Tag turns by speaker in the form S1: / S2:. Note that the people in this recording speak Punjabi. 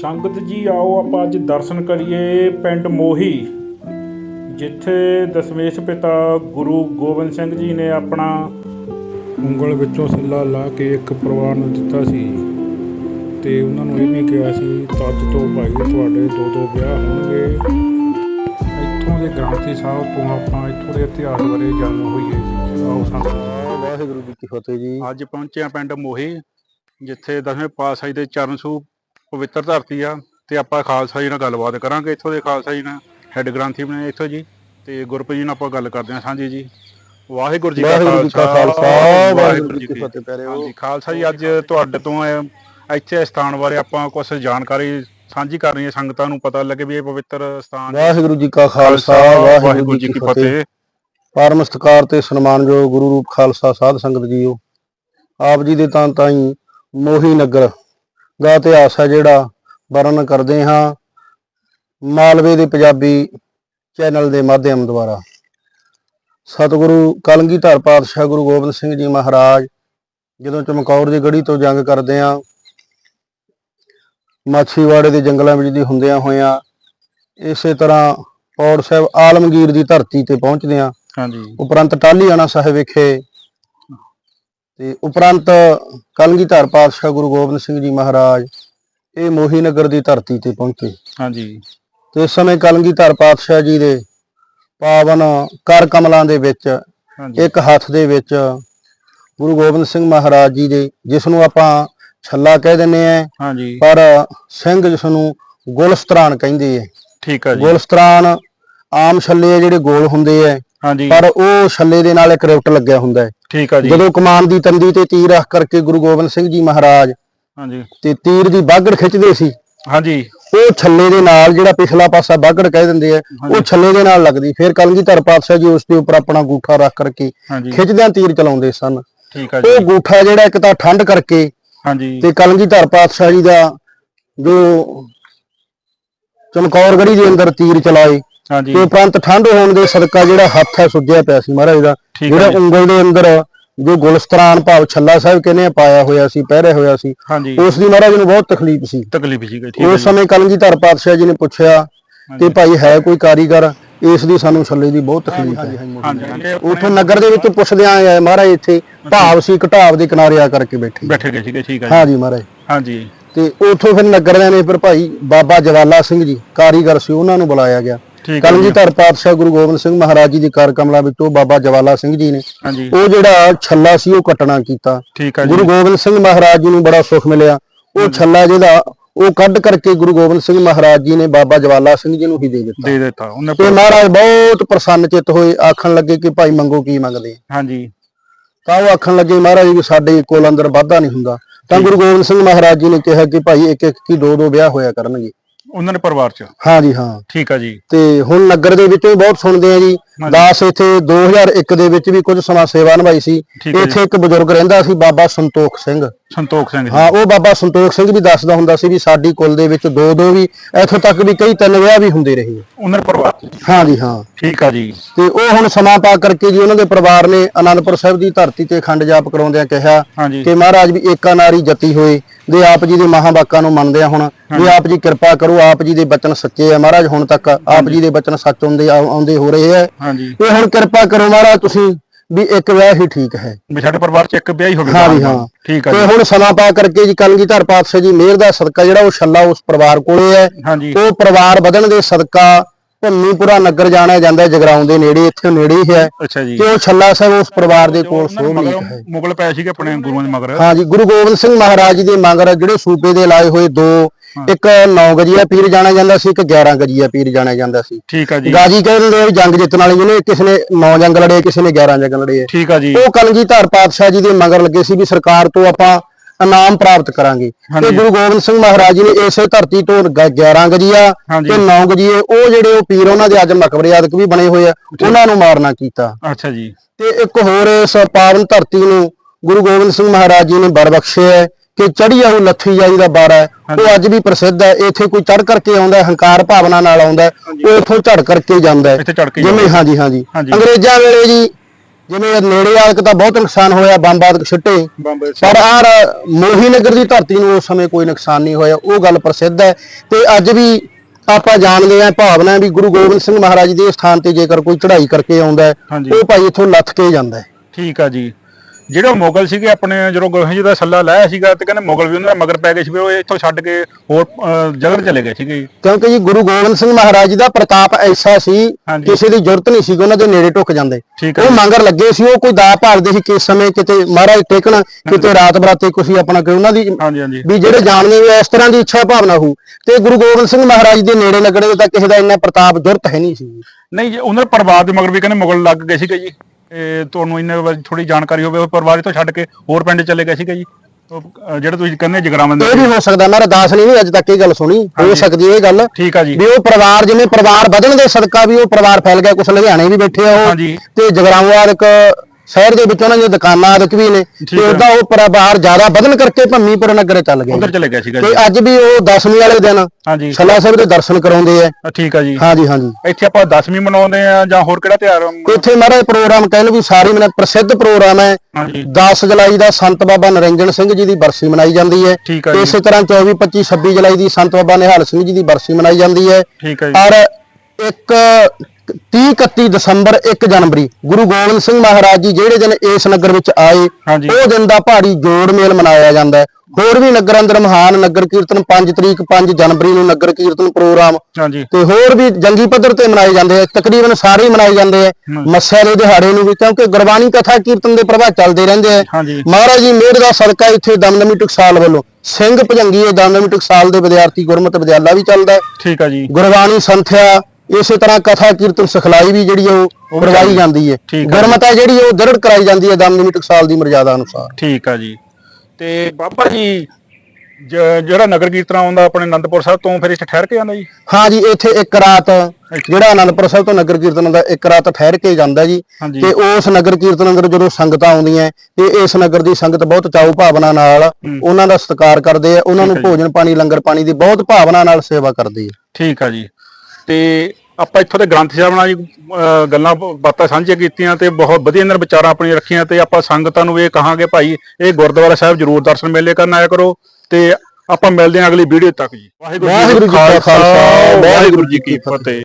S1: ਸੰਗਤ ਜੀ ਆਓ ਆਪਾਂ ਅੱਜ ਦਰਸ਼ਨ ਕਰੀਏ ਪਿੰਡ ਮੋਹੀ ਜਿੱਥੇ ਦਸ਼ਮੇਸ਼ ਪਿਤਾ ਗੁਰੂ ਗੋਬਿੰਦ ਸਿੰਘ ਜੀ ਨੇ ਆਪਣਾ ਉਂਗਲ ਵਿੱਚੋਂ ਸੱਲਾ ਲਾ ਕੇ ਇੱਕ ਪਰਿਵਾਰ ਨੂੰ ਦਿੱਤਾ ਸੀ ਤੇ ਉਹਨਾਂ ਨੂੰ ਇਹ ਵੀ ਕਿਹਾ ਸੀ ਤਦ ਤੋਂ ਭਾਈ ਤੁਹਾਡੇ ਦੋ ਦੋ ਵਿਆਹ ਹੋਣਗੇ। ਇੱਥੋਂ ਦੇ ਗ੍ਰੰਥੀ ਸਾਹਿਬ ਤੋਂ ਆਪਾਂ ਇੱਥੋਂ ਦੇ ਇਤਿਹਾਸ ਬਾਰੇ ਜਾਣੂ ਹੋਈਏ। ਆਓ ਸੰਗਤ
S2: ਵਾਹਿਗੁਰੂ ਜੀ ਕੀ ਫਤਿਹ ਜੀ।
S1: ਅੱਜ ਪਹੁੰਚੇ ਆ ਪਿੰਡ ਮੋਹੀ ਜਿੱਥੇ ਦਸਵੇਂ ਪਾਤਸ਼ਾਹੀ ਦੇ ਚਰਨ ਛੂਹ ਪਵਿੱਤਰ ਧਰਤੀ ਆ ਤੇ ਆਪਾਂ ਖਾਲਸਾ ਜੀ ਨਾਲ ਗੱਲਬਾਤ ਕਰਾਂਗੇ ਇੱਥੋਂ ਦੇ ਖਾਲਸਾ ਜੀ ਨਾਲ। ਹੈੱਡ ਗ੍ਰੰਥੀ ਬਣੇ ਇੱਥੋਂ ਜੀ। ਤੇ ਗੁਰਪ੍ਰੀਤ ਜੀ ਨਾਲ ਆਪਾਂ ਗੱਲ ਕਰਦੇ ਹਾਂ ਸਾਂਝੀ ਜੀ। ਵਾਹਿਗੁਰੂ ਜੀ ਕਾ
S2: ਖਾਲਸਾ ਵਾਹਿਗੁਰੂ ਜੀ ਕੀ ਫਤਿਹ। ਪਿਆਰਿਓ
S1: ਹਾਂਜੀ ਖਾਲਸਾ ਜੀ ਅੱਜ ਤੁਹਾਡੇ ਤੋਂ ਇੱਥੇ ਸਥਾਨ ਬਾਰੇ ਆਪਾਂ ਕੁਝ ਜਾਣਕਾਰੀ ਸਾਂਝੀ ਕਰਨੀ ਹੈ ਸੰਗਤਾਂ ਨੂੰ ਪਤਾ ਲੱਗੇ ਵੀ ਇਹ ਪਵਿੱਤਰ ਸਥਾਨ।
S2: ਵਾਹਿਗੁਰੂ ਜੀ ਕਾ ਖਾਲਸਾ ਵਾਹਿਗੁਰੂ ਜੀ ਕੀ ਫਤਿਹ। ਪਰਮ ਸਤਕਾਰ ਤੇ ਸਨਮਾਨਯੋਗ ਗੁਰੂ ਰੂਪ ਖਾਲਸਾ ਸਾਧ ਸੰਗਤ ਜੀਓ ਆਪ ਜੀ ਦੇ ਤਾਂ ਤਾਈ ਮੋਹੀ ਨਗਰ ਦਾ ਇਤਿਹਾਸ ਹੈ ਜਿਹੜਾ ਵਰਣਨ ਕਰਦੇ ਹਾਂ ਮਾਲਵੇ ਦੇ ਪੰਜਾਬੀ ਚੈਨਲ ਦੇ ਮਾਧਿਅਮ ਦੁਆਰਾ। ਸਤਿਗੁਰੂ ਕਲਗੀਧਰ ਪਾਤਸ਼ਾਹ ਗੁਰੂ ਗੋਬਿੰਦ ਸਿੰਘ ਜੀ ਮਹਾਰਾਜ ਜਦੋਂ ਚਮਕੌਰ ਦੀ ਗੜੀ ਤੋਂ ਜੰਗ ਕਰਦੇ ਆ ਮਾਛੀਵਾੜੇ ਦੇ ਜੰਗਲਾਂ ਵਿੱਚ ਦੀ ਹੁੰਦਿਆਂ ਹੋਇਆਂ ਇਸੇ ਤਰ੍ਹਾਂ ਪੌੜ ਸਾਹਿਬ ਆਲਮਗੀਰ ਦੀ ਧਰਤੀ ਤੇ ਪਹੁੰਚਦੇ ਆ
S1: ਹਾਂਜੀ।
S2: ਉਪਰੰਤ ਟਾਹਲੀਆਣਾ ਸਾਹਿਬ ਵਿਖੇ ਤੇ ਉਪਰੰਤ ਕਲਗੀਧਰ ਪਾਤਸ਼ਾਹ ਗੁਰੂ ਗੋਬਿੰਦ ਸਿੰਘ ਜੀ ਮਹਾਰਾਜ ਇਹ ਮੋਹੀ ਨਗਰ ਦੀ ਧਰਤੀ ਤੇ ਪਹੁੰਚੇ।
S1: ਹਾਂਜੀ।
S2: ਤੇ ਇਸ ਸਮੇਂ ਕਲਗੀਧਰ ਪਾਤਸ਼ਾਹ ਜੀ ਦੇ ਪਾਵਨ ਕਰ ਕਮਲਾਂ ਦੇ ਵਿੱਚ ਇੱਕ ਹੱਥ ਦੇ ਵਿੱਚ ਗੁਰੂ ਗੋਬਿੰਦ ਸਿੰਘ ਮਹਾਰਾਜ ਜੀ ਦੇ ਜਿਸ ਨੂੰ ਆਪਾਂ ਛੱਲਾ ਕਹਿ ਦਿੰਨੇ ਆ
S1: ਹਾਂਜੀ।
S2: ਪਰ ਸਿੰਘ ਜਿਸ ਨੂੰ ਗੁਲਸਤਰਾਨ ਕਹਿੰਦੇ ਆ।
S1: ਠੀਕ ਆ ਜੀ।
S2: ਗੁਲਸਤਰਾਨ ਆਮ ਛੱਲੇ ਜਿਹੜੇ ਗੋਲ ਹੁੰਦੇ ਆ
S1: ਹਾਂਜੀ।
S2: ਪਰ ਉਹ ਛੱਲੇ ਦੇ ਨਾਲ ਇੱਕ ਰਿਫਟ ਲੱਗਿਆ ਹੁੰਦਾ ਹੈ।
S1: ਠੀਕ ਆ ਜੀ।
S2: ਜਦੋਂ ਕਮਾਨ ਦੀ ਤੰਦੀ ਤੇ ਤੀਰ ਰੱਖ ਕਰਕੇ ਗੁਰੂ ਗੋਬਿੰਦ ਸਿੰਘ ਜੀ ਮਹਾਰਾਜ
S1: ਹਾਂਜੀ।
S2: ਤੇ ਤੀਰ ਦੀ ਬਾਗੜ ਖਿੱਚਦੇ ਸੀ
S1: ਹਾਂਜੀ।
S2: ਉਹ ਛੱਲੇ ਦੇ ਨਾਲ ਜਿਹੜਾ ਪਿਛਲਾ ਪਾਸਾ ਬਾਗੜ ਕਹਿ ਦਿੰਦੇ ਆ ਉਹ ਛੱਲੇ ਦੇ ਨਾਲ ਲੱਗਦੀ। ਫਿਰ ਕਲਗੀਧਰ ਪਾਤਸ਼ਾਹ ਜੀ ਉਸ ਦੇ ਉੱਪਰ ਆਪਣਾ ਗੂਠਾ ਰੱਖ ਕਰਕੇ ਖਿੱਚਦਿਆਂ ਤੀਰ ਚਲਾਉਂਦੇ ਸਨ।
S1: ਠੀਕ ਆ ਜੀ।
S2: ਉਹ ਗੂਠਾ ਜਿਹੜਾ ਇੱਕ ਤਾਂ ਠੰਡ ਕਰਕੇ
S1: ਹਾਂਜੀ।
S2: ਤੇ ਕਲਗੀਧਰ ਪਾਤਸ਼ਾਹ ਜੀ ਦਾ ਜੋ ਚਮਕੌਰ ਗੜੀ ਦੇ ਅੰਦਰ ਤੀਰ ਚਲਾਏ ਤੇ ਉਪਰੰਤ ਠੰਡ ਹੋਣ ਦੇ ਸਦਕਾ ਜਿਹੜਾ ਹੱਥ ਹੈ ਸੁੱਜਿਆ ਪਿਆ ਸੀ ਮਹਾਰਾਜ ਦਾ ਜਿਹੜਾ ਉਂਗਲ ਦੇ ਅੰਦਰ ਜੋ ਗੁਲਸਤਰਾਨ ਭਾਵ ਛੱਲਾ ਸਾਹਿਬ ਕਹਿੰਦੇ ਆ ਪਾਇਆ ਹੋਇਆ ਸੀ ਪਹਿਰਿਆ ਹੋਇਆ ਸੀ ਉਸ ਦੀ ਮਹਾਰਾਜ ਨੂੰ ਬਹੁਤ ਤਕਲੀਫ ਸੀ।
S1: ਤਕਲੀਫ ਸੀ ਠੀਕ
S2: ਉਸ ਸਮੇਂ ਕਲਗੀਧਰ ਪਾਤਸ਼ਾਹ ਜੀ ਨੇ ਪੁੱਛਿਆ ਕਿ ਭਾਈ ਹੈ ਕੋਈ ਕਾਰੀਗਰ? ਇਸ ਦੀ ਸਾਨੂੰ ਛੱਲੇ ਦੀ ਬਹੁਤ ਤਕਲੀਫ ਹੈ।
S1: ਹਾਂਜੀ
S2: ਉਥੋਂ ਨਗਰ ਦੇ ਵਿੱਚ ਪੁੱਛਦੇ ਆਏ ਮਹਾਰਾਜ ਇੱਥੇ ਭਾਵ ਸੀ ਘਟਾਵ ਦੇ ਕਿਨਾਰੇ ਆ ਕਰਕੇ ਬੈਠੇ।
S1: ਬੈਠੇ ਗਏ ਸੀਗੇ ਠੀਕ ਜੀ।
S2: ਹਾਂਜੀ ਮਹਾਰਾਜ।
S1: ਹਾਂਜੀ।
S2: ਤੇ ਉਥੋਂ ਫਿਰ ਨਗਰਿਆਂ ਨੇ ਫਿਰ ਭਾਈ ਬਾਬਾ ਜਵਾਲਾ ਸਿੰਘ ਜੀ ਕਾਰੀਗਰ ਸੀ ਉਹਨਾਂ ਨੂੰ ਬੁਲਾਇਆ ਗਿਆ।
S1: ਠੀਕ ਆ ਜੀ।
S2: ਕਲਗੀਧਰ ਪਾਤਸ਼ਾਹ ਗੁਰੂ ਗੋਬਿੰਦ ਸਿੰਘ ਮਹਾਰਾਜ ਜੀ ਦੀ ਕਰ ਕਮਲਾਂ ਵਿੱਚੋਂ ਬਾਬਾ ਜਵਾਲਾ ਸਿੰਘ ਜੀ ਨੇ। ਉਹ ਜਿਹੜਾ ਛੱਲਾ ਸੀ ਉਹ ਕੱਟਣਾ ਕੀਤਾ। ਗੁਰੂ ਗੋਬਿੰਦ ਸਿੰਘ ਮਹਾਰਾਜ ਜੀ ਨੂੰ ਬੜਾ ਸੁੱਖ ਮਿਲਿਆ। ਉਹ ਛੱਲਾ ਜਿਹਦਾ ਉਹ ਕੱਢ ਕਰਕੇ ਗੁਰੂ ਗੋਬਿੰਦ ਸਿੰਘ ਮਹਾਰਾਜ ਜੀ ਨੇ ਬਾਬਾ ਜਵਾਲਾ ਸਿੰਘ ਜੀ ਨੂੰ ਹੀ ਦੇ ਦਿੱਤਾ।
S1: ਦੇ ਦਿੱਤਾ। ਉਹਨੇ
S2: ਤੇ ਮਹਾਰਾਜ ਬਹੁਤ ਪ੍ਰਸੰਨ ਚਿੱਤ ਹੋਏ ਆਖਣ ਲੱਗੇ ਕਿ ਭਾਈ ਮੰਗੋ ਕੀ ਮੰਗਦੇ।
S1: ਹਾਂਜੀ।
S2: ਤਾਂ ਉਹ ਆਖਣ ਲੱਗੇ ਮਹਾਰਾਜ ਜੀ ਸਾਡੇ ਕੋਲ ਅੰਦਰ ਵਾਧਾ ਨਹੀਂ ਹੁੰਦਾ। ਤਾਂ ਗੁਰੂ ਗੋਬਿੰਦ ਸਿੰਘ ਮਹਾਰਾਜ ਜੀ ਨੇ ਕਿਹਾ ਕਿ ਭਾਈ ਇੱਕ ਇੱਕ ਕੀ ਦੋ ਦੋ ਵਿਆਹ ਹੋਇਆ ਕਰਨਗੇ।
S1: ਉਹਨਾਂ ਦੇ ਪਰਿਵਾਰ ਚ?
S2: ਹਾਂਜੀ ਹਾਂ।
S1: ਠੀਕ ਆ ਜੀ।
S2: ਤੇ ਹੁਣ ਨਗਰ ਦੇ ਵਿੱਚੋਂ ਬਹੁਤ ਸੁਣਦੇ ਆ ਜੀ। ਦਾਸ ਇੱਥੇ 2001 ਦੇ ਵਿੱਚ ਵੀ ਕੁਝ ਸਮਾਂ ਸੇਵਾ ਨਿਭਾਈ ਸੀ।
S1: ਹੈ ਜੀ।
S2: ਇੱਥੇ ਇੱਕ ਬਜ਼ੁਰਗ ਰਹਿੰਦਾ ਸੀ ਬਾਬਾ ਸੰਤੋਖ ਸਿੰਘ।
S1: ਸੰਤੋਖ ਸਿੰਘ ਜੀ।
S2: ਹਾਂ ਉਹ ਬਾਬਾ ਸੰਤੋਖ ਸਿੰਘ ਵੀ ਦੱਸਦਾ ਹੁੰਦਾ ਸੀ ਵੀ ਸਾਡੀ ਕੁਲ ਦੇ ਵਿੱਚ ਦੋ ਦੋ ਵੀ ਇੱਥੋਂ ਤੱਕ ਵੀ ਕਈ ਤਿੰਨ ਵਿਆਹ ਵੀ ਹੁੰਦੇ ਰਹੇ
S1: ਉਹਨਾਂ ਦੇ ਪਰਿਵਾਰ।
S2: ਹਾਂ ਜੀ ਹਾਂ।
S1: ਠੀਕ ਆ ਜੀ।
S2: ਤੇ ਉਹ ਹੁਣ ਸਮਾਂ ਪਾ ਕਰਕੇ ਜੀ ਉਹਨਾਂ ਦੇ ਪਰਿਵਾਰ ਨੇ ਆਨੰਦਪੁਰ ਸਾਹਿਬ ਦੀ ਧਰਤੀ ਤੇ ਖੰਡ ਜਾਪ ਕਰਾਉਂਦਿਆਂ ਕਿਹਾ ਕਿ ਮਹਾਰਾਜ ਵੀ ਏਕਾ ਨਾਰੀ ਜਤੀ ਹੋਏ। ਦੇ ਆਪ ਜੀ ਦੇ ਮਹਾਂਵਾਕਾਂ ਨੂੰ ਮੰਨਦੇ ਆ ਹੁਣ ਵੀ ਆਪ ਜੀ ਕਿਰਪਾ ਕਰੋ ਆਪ ਜੀ ਦੇ ਬਚਨ ਸੱਚੇ ਆ ਮਹਾਰਾਜ ਹੁਣ ਤੱਕ ਆਪ ਜੀ ਦੇ ਬਚਨ ਸੱਚ ਹੁੰਦੇ ਆ- ਆਉਂਦੇ ਹੋ ਰਹੇ ਆ।
S1: ਹਾਂਜੀ।
S2: ਤੇ ਹੁਣ ਕਿਰਪਾ ਕਰੋ ਮਹਾਰਾਜ ਤੁਸੀਂ ਵੀ ਇੱਕ ਵਿਆਹ ਹੀ ਠੀਕ ਹੈ।
S1: ਵੀ ਸਾਡੇ ਪਰਿਵਾਰ ਚ ਇੱਕ ਵਿਆਹ ਹੀ
S2: ਹਾਂ ਜੀ ਹਾਂ।
S1: ਠੀਕ ਆ
S2: ਤੇ
S1: ਜੀ।
S2: ਹੁਣ ਸਮਾਂ ਪਾ ਕਰਕੇ ਜੀ ਕਲਗੀਧਰ ਪਾਤਸ਼ਾਹ ਜੀ ਮਿਹਰ ਦਾ ਸਦਕਾ ਜਿਹੜਾ ਉਹ ਛੱਲਾ ਉਸ ਪਰਿਵਾਰ ਕੋਲੇ ਹੈ।
S1: ਹਾਂਜੀ।
S2: ਉਹ ਪਰਿਵਾਰ ਵਧਣ ਦੇ ਸਦਕਾ ਭੰਮੀਪੁਰਾ ਨਗਰ ਜਾਣਿਆ ਜਾਂਦਾ ਹੈ ਜਗਰਾਉਂ ਦੇ ਨੇੜੇ ਇੱਥੇ ਨੇੜੇ ਹੀ ਹੈ।
S1: ਅੱਛਾ ਜੀ।
S2: ਤੇ ਉਹ ਛੱਲਾ ਸਾਹਿਬ ਉਸ ਪਰਿਵਾਰ ਦੇ ਕੋਲ
S1: ਮਗਰ
S2: ਹੈ।
S1: ਮੁਗਲ ਪਏ ਸੀਗੇ ਆਪਣੇ ਗੁਰੂਆਂ ਦੇ ਮਗਰ।
S2: ਹਾਂ ਜੀ ਗੁਰੂ ਗੋਬਿੰਦ ਸਿੰਘ ਮਹਾਰਾਜ ਜੀ ਦੇ ਮਗਰ ਜਿਹੜੇ ਸੂਬੇ ਦੇ ਲਾਏ ਹੋਏ ਦੋ ਇੱਕ 9 ਗਜੀਆ ਪੀਰ ਜਾਣਿਆ ਜਾਂਦਾ ਸੀ ਇੱਕ 11 ਗਜੀਆ ਪੀਰ ਜਾਣਿਆ ਜਾਂਦਾ ਸੀ।
S1: ਠੀਕ ਆ ਜੀ।
S2: ਗਾਜੀ ਕਹਿੰਦੇ ਜੰਗ ਜਿੱਤਣ ਵਾਲੇ ਜਿਹਨੇ ਕਿਸੇ ਨੇ 9 ਜੰਗ ਲੜੇ ਕਿਸੇ ਨੇ 11 ਜੰਗ ਲੜੇ।
S1: ਠੀਕ ਆ ਜੀ।
S2: ਉਹ ਕਲਗੀਧਰ ਪਾਤਸ਼ਾਹ ਜੀ ਦੇ ਮਗਰ ਲੱਗੇ ਸੀ ਵੀ ਸਰਕਾਰ ਤੋਂ ਆਪਾਂ ਇਨਾਮ ਪ੍ਰਾਪਤ ਕਰਾਂਗੇ। ਤੇ। ਗੁਰੂ ਗੋਬਿੰਦ ਸਿੰਘ ਮਹਾਰਾਜ ਜੀ ਨੇ ਇਸੇ ਧਰਤੀ ਤੋਂ ਗ- 11 ਗਜੀਆ। ਤੇ 9 ਗਜੀਏ ਉਹ ਜਿਹੜੇ ਉਹ ਪੀਰ ਉਹਨਾਂ ਦੇ ਅੱਜ ਮਕਬਰੇ ਆਦਿਕ ਵੀ ਬਣੇ ਹੋਏ ਆ। ਉਹਨਾਂ ਨੂੰ ਮਾਰਨਾ ਕੀਤਾ।
S1: ਅੱਛਾ ਜੀ।
S2: ਤੇ ਇੱਕ ਹੋਰ ਇਸ ਪਾਵਨ ਧਰਤੀ ਨੂੰ ਗੁਰੂ ਗੋਬਿੰਦ ਸਿੰਘ ਮਹਾਰਾਜ ਜੀ ਨੇ ਬਰ ਬਖਸ਼ਿਆ ਹੈ ਕਿ ਚੜ੍ਹੀ ਆਉ ਲੱਥੀ ਜਾਈ ਦਾ ਬਾਰ ਹੈ। ਉਹ ਅੱਜ ਵੀ ਪ੍ਰਸਿੱਧ ਹੈ। ਇੱਥੇ ਕੋਈ ਚੜ ਕਰਕੇ ਆਉਂਦਾ ਹੰਕਾਰ ਭਾਵਨਾ ਨਾਲ ਆਉਂਦਾ ਉਹ ਇੱਥੋਂ ਝੜ ਕਰਕੇ ਜਾਂਦਾ ਜਿਵੇਂ ਹਾਂਜੀ। ਹਾਂਜੀ। ਅੰਗਰੇਜ਼ਾਂ ਵੇਲੇ ਜੀ ਜਿਵੇਂ ਨੇੜੇ ਆਲਕ ਤਾਂ ਬਹੁਤ ਨੁਕਸਾਨ ਹੋਇਆ ਬੰਬ ਆਦਿਕ ਛਿੱਟੇ।
S1: ਬੰਬੇ
S2: ਪਰ ਆਹ ਮੋਹੀ ਨਗਰ ਦੀ ਧਰਤੀ ਨੂੰ ਉਸ ਸਮੇਂ ਕੋਈ ਨੁਕਸਾਨ ਨਹੀਂ ਹੋਇਆ ਉਹ ਗੱਲ ਪ੍ਰਸਿੱਧ ਹੈ। ਤੇ ਅੱਜ ਵੀ ਆਪਾਂ ਜਾਣਦੇ ਹਾਂ ਭਾਵਨਾ ਵੀ ਗੁਰੂ ਗੋਬਿੰਦ ਸਿੰਘ ਮਹਾਰਾਜ ਦੇ ਸਥਾਨ ਤੇ ਜੇਕਰ ਕੋਈ ਚੜ੍ਹਾਈ ਕਰਕੇ ਆਉਂਦਾ ਹੈ
S1: ਹਾਂਜੀ।
S2: ਉਹ ਭਾਈ ਇੱਥੋਂ ਲੱਥ ਕੇ ਜਾਂਦਾ ਹੈ।
S1: ਠੀਕ ਆ ਜੀ। ਜਿਹੜੇ ਮੁਗਲ ਸੀਗੇ ਆਪਣੇ ਜਦੋਂ ਗੁਰੂ ਜੀ ਦਾ ਸੱਲਾ ਲਾਇਆ ਸੀਗਾ ਤੇ ਕਹਿੰਦੇ ਮੁਗਲ ਵੀ ਉਹਨਾਂ ਦੇ ਮਗਰ ਪੈ ਗਏ ਸੀ ਫਿਰ ਉਹ ਇੱਥੋਂ ਛੱਡ ਕੇ ਹੋਰ ਅਹ, ਚਲੇ ਗਏ ਸੀਗੇ।
S2: ਕਿਉਂਕਿ ਜੀ ਗੁਰੂ ਗੋਬਿੰਦ ਸਿੰਘ ਮਹਾਰਾਜ ਦਾ ਪ੍ਰਤਾਪ ਐਸਾ ਸੀ
S1: ਹਾਂਜੀ।
S2: ਕਿਸੇ ਦੀ ਜ਼ਰੂਰਤ ਨਹੀਂ ਸੀ ਕਿ ਉਹਨਾਂ ਦੇ ਨੇੜੇ ਟੁੱਕ ਜਾਂਦੇ।
S1: ਠੀਕ ਹੈ
S2: ਉਹ
S1: ਜੀ।
S2: ਮੰਗਰ ਲੱਗੇ ਸੀ ਉਹ ਕੋਈ ਦਾ ਭਾਲਦੇ ਸੀ ਕਿਸ ਸਮੇਂ ਕਿਤੇ ਮਹਾਰਾਜ ਟੇਕਣ ਕਿਤੇ ਰਾਤ ਬਰਾਤੇ ਕੁਛ ਆਪਣਾ ਕਿ ਉਹਨਾਂ ਦੀ
S1: ਹਾਂਜੀ ਹਾਂਜੀ।
S2: ਵੀ ਜਿਹੜੇ ਜਾਣਦੇ ਵੀ ਇਸ ਤਰ੍ਹਾਂ ਦੀ ਇੱਛਾ ਭਾਵਨਾ ਹੋ ਤੇ ਗੁਰੂ ਗੋਬਿੰਦ ਸਿੰਘ ਮਹਾਰਾਜ ਦੇ ਨੇੜੇ ਲੱਗਣੇ ਤਾਂ ਕਿਸੇ ਦਾ ਇੰਨਾ ਪ੍ਰਤਾਪ ਜ਼ਰੂਰਤ ਹੈ ਨਹੀਂ ਸੀ।
S1: ਨਹੀਂ ਜੀ ਉਹਨਾਂ ਦੇ ਪਰਿਵਾਰ ਦੇ ਮਗਰ ਵੀ ਕਹਿੰਦੇ ਮੁਗਲ ਲੱਗ ਗਏ ਸੀਗੇ ਜੀ। ਇਹ ਤੁਹਾਨੂੰ ਇੰਨੇ ਥੋੜੀ ਜਾਣਕਾਰੀ ਹੋਵੇ ਉਹ ਪਰਿਵਾਰ ਤੋਂ ਛੱਡ ਕੇ ਹੋਰ ਪਿੰਡ ਚਲੇ ਗਏ ਸੀਗੇ ਜੀ। ਉਹ, ਜਿਹੜੇ ਤੁਸੀਂ ਕਹਿੰਦੇ ਜਗਰਾਵਾਂ ਦੇ
S2: ਇਹ ਵੀ ਹੋ ਸਕਦਾ ਮੈਂ ਦਾਸ ਨਹੀਂ ਅੱਜ ਤੱਕ ਇਹ ਗੱਲ ਸੁਣੀ ਹੋ ਸਕਦੀ ਇਹ ਗੱਲ।
S1: ਠੀਕ ਆ ਜੀ।
S2: ਵੀ ਉਹ ਪਰਿਵਾਰ ਜਿਵੇਂ ਪਰਿਵਾਰ ਵਧਣ ਦੇ ਸਦਕਾ ਵੀ ਉਹ ਪਰਿਵਾਰ ਫੈਲ ਗਿਆ ਕੁਛ ਲੁਧਿਆਣੇ ਵੀ ਬੈਠੇ ਆ ਉਹ। ਤੇ ਜਗਰਾਵਾਂ ਇੱਕ ਸ਼ਹਿਰ ਦੇ ਵਿੱਚ ਉਹਨਾਂ ਦੀਆਂ ਦੁਕਾਨਾਂ ਆਦਿਕ ਵੀ ਨੇ
S1: ਠੀਕ
S2: ਤੇ। ਉਹਦਾ ਉਹ ਪਰਿਵਾਰ ਜ਼ਿਆਦਾ ਵਧਣ ਕਰਕੇ ਭੰਮੀਪੁਰ ਨਗਰ ਚੱਲ ਗਏ
S1: ਉਧਰ ਚਲੇ ਗਏ ਸੀਗਾ
S2: ਤੇ
S1: ਜੀ।
S2: ਅੱਜ ਵੀ ਉਹ ਦਸਵੀਂ ਵਾਲੇ ਦਿਨ
S1: ਹਾਂਜੀ।
S2: ਸੱਲਾ ਸਾਹਿਬ ਦੇ ਦਰਸ਼ਨ ਕਰਾਉਂਦੇ ਆ।
S1: ਅ, ਠੀਕ ਆ ਜੀ।
S2: ਹਾਂਜੀ ਹਾਂਜੀ।
S1: ਇੱਥੇ ਆਪਾਂ 10ਵੀਂ ਮਨਾਉਂਦੇ ਆ ਜਾਂ ਹੋਰ ਕਿਹੜਾ ਤਿਉਹਾਰ ਮ-
S2: ਇੱਥੇ ਮਹਾਰਾਜ ਪ੍ਰੋਗਰਾਮ ਕਹਿ ਵੀ ਸਾਰੀ ਮਨ ਪ੍ਰਸਿੱਧ ਪ੍ਰੋਗਰਾਮ ਹੈ।
S1: ਹਾਂਜੀ।
S2: 10 ਜੁਲਾਈ ਦਾ ਸੰਤ ਬਾਬਾ ਨਰਿੰਜਨ ਸਿੰਘ ਜੀ ਦੀ ਬਰਸੀ ਮਨਾਈ ਜਾਂਦੀ ਹੈ।
S1: ਠੀਕ ਆ
S2: ਤੇ
S1: ਜੀ।
S2: ਇਸੇ ਤਰ੍ਹਾਂ 24 25 26 ਜੁਲਾਈ ਦੀ ਸੰਤ ਬਾਬਾ ਨਿਹਾਲ ਸਿੰਘ ਜੀ ਦੀ ਬਰਸੀ ਮਨਾਈ ਜਾਂਦੀ ਹੈ।
S1: ਠੀਕ ਆ ਜੀ।
S2: ਔਰ ਇੱਕ 30 31 ਦਸੰਬਰ 1 ਜਨਵਰੀ ਗੁਰੂ ਗੋਬਿੰਦ ਸਿੰਘ ਮਹਾਰਾਜ ਜੀ ਜਿਹੜੇ ਦਿਨ ਇਸ ਨਗਰ ਵਿੱਚ ਆਏ ਉਹ ਦਿਨ ਦਾ ਭਾਰੀ ਜੋੜ ਮੇਲ ਮਨਾਇਆ ਜਾਂਦਾ ਹੈ। ਹੋਰ ਵੀ ਨਗਰ ਅੰਦਰ ਮਹਾਨ ਨਗਰ ਕੀਰਤਨ 5 ਤਰੀਕ 5 ਜਨਵਰੀ ਨੂੰ ਨਗਰ ਕੀਰਤਨ ਪ੍ਰੋਗਰਾਮ। ਤੇ ਹੋਰ ਵੀ ਜੰਗੀ ਪੱਧਰ ਤੇ ਮਨਾਏ ਜਾਂਦੇ ਆ ਤਕਰੀਬਨ ਸਾਰੇ ਹੀ ਮਨਾਏ ਜਾਂਦੇ ਆ।
S1: ਹਮ।
S2: ਮੱਸਿਆ ਦੇ ਦਿਹਾੜੇ ਨੂੰ ਵੀ ਕਿਉਂਕਿ ਗੁਰਬਾਣੀ ਕਥਾ ਕੀਰਤਨ ਦੇ ਪ੍ਰਭਾਵ ਚੱਲਦੇ ਰਹਿੰਦੇ ਆ।
S1: ਹਾਂਜੀ।
S2: ਮਹਾਰਾਜ ਜੀ ਮਿਹਰ ਦਾ ਸਦਕਾ ਇੱਥੇ ਦਮਦਮੀ ਟਕਸਾਲ ਵੱਲੋਂ। ਸਿੰਘ ਭਜੰਗੀ ਇਹ ਦਮਦਮੀ ਟਕਸਾਲ ਦੇ ਵਿਦਿਆਰਥੀ ਗੁਰਮਤਿ ਵਿਦਿਆਲਾ ਵੀ ਚੱਲਦਾ ਹੈ।
S1: ਠੀਕ ਆ ਜੀ।
S2: ਗੁਰਬਾਣੀ ਸੰਥਿਆ ਇਸੇ ਤਰ੍ਹਾਂ ਕਥਾ ਕੀਰਤਨ ਸਿਖਲਾਈ ਵੀ ਜਿਹੜੀ ਉਹ ਕਰਵਾਈ। ਜਾਂਦੀ ਹੈ। ਗੁਰਮਤਾ ਜਿਹੜੀ ਉਹ ਦ੍ਰਿੜ ਕਰਾਈ ਜਾਂਦੀ ਹੈ ਦਮਦਮੀ ਟਕਸਾਲ ਦੀ ਮਰਜ਼ਾਦਾ ਅਨੁਸਾਰ।
S1: ਠੀਕ ਆ ਜੀ। ਤੇ ਬਾਬਾ ਜੀ ਜਿਹੜਾ ਨਗਰ ਕੀਰਤਨ ਆਉਂਦਾ ਆਪਣੇ ਅਨੰਦਪੁਰ ਸਾਹਿਬ ਤੋਂ ਫਿਰ ਇੱਥੇ ਠਹਿਰ ਕੇ ਜਾਂਦਾ ਜੀ?
S2: ਹਾਂ ਜੀ ਇੱਥੇ ਇੱਕ ਰਾਤ ਜਿਹੜਾ ਆਨੰਦਪੁਰ ਸਾਹਿਬ ਤੋਂ ਨਗਰ ਕੀਰਤਨ ਦਾ ਇੱਕ ਰਾਤ ਠਹਿਰ ਕੇ ਜਾਂਦਾ ਜੀ। ਤੇ ਉਸ ਨਗਰ ਕੀਰਤਨ ਅੰਦਰ ਜਦੋਂ ਸੰਗਤਾਂ ਆਉਂਦੀਆਂ ਤੇ ਇਸ ਨਗਰ ਦੀ ਸੰਗਤ ਬਹੁਤ ਚਾਉ ਭਾਵਨਾ ਨਾਲ ਉਹਨਾਂ ਦਾ ਸਤਿਕਾਰ ਕਰਦੇ ਆ ਉਹਨਾਂ ਨੂੰ। ਭੋਜਨ ਪਾਣੀ ਲੰਗਰ ਪਾਣੀ ਦੀ ਬਹੁਤ ਭਾਵਨਾ ਨਾਲ ਸੇਵਾ ਕਰਦੇ ਆ।
S1: ਠੀਕ ਆ ਜੀ। ਤੇ ਆਪਾਂ ਇੱਥੋਂ ਦੇ ਗ੍ਰੰਥ ਸਾਹਿਬ ਨਾਲ ਜੀ ਅਹ, ਗੱਲਾਂ ਬਾਤਾਂ ਸਾਂਝੀਆਂ ਕੀਤੀਆਂ ਤੇ ਬਹੁਤ ਵਧੀਆ ਇਹਨਾਂ ਵਿਚਾਰਾਂ ਆਪਣੀਆਂ ਰੱਖੀਆਂ ਤੇ ਆਪਾਂ ਸੰਗਤਾਂ ਨੂੰ ਇਹ ਕਹਾਂਗੇ ਭਾਈ ਇਹ ਗੁਰਦੁਆਰਾ ਸਾਹਿਬ ਜਰੂਰ ਦਰਸ਼ਨ ਮੇਲੇ ਕਰਨ ਆਇਆ ਕਰੋ ਤੇ ਆਪਾਂ ਮਿਲਦੇ ਹਾਂ ਅਗਲੀ ਵੀਡੀਓ ਤੱਕ ਜੀ।
S2: ਵਾਹਿਗੁਰੂ ਜੀ ਕਾ ਖਾਲਸਾ,
S1: ਵਾਹਿਗੁਰੂ ਜੀ ਕੀ ਫਤਿਹ।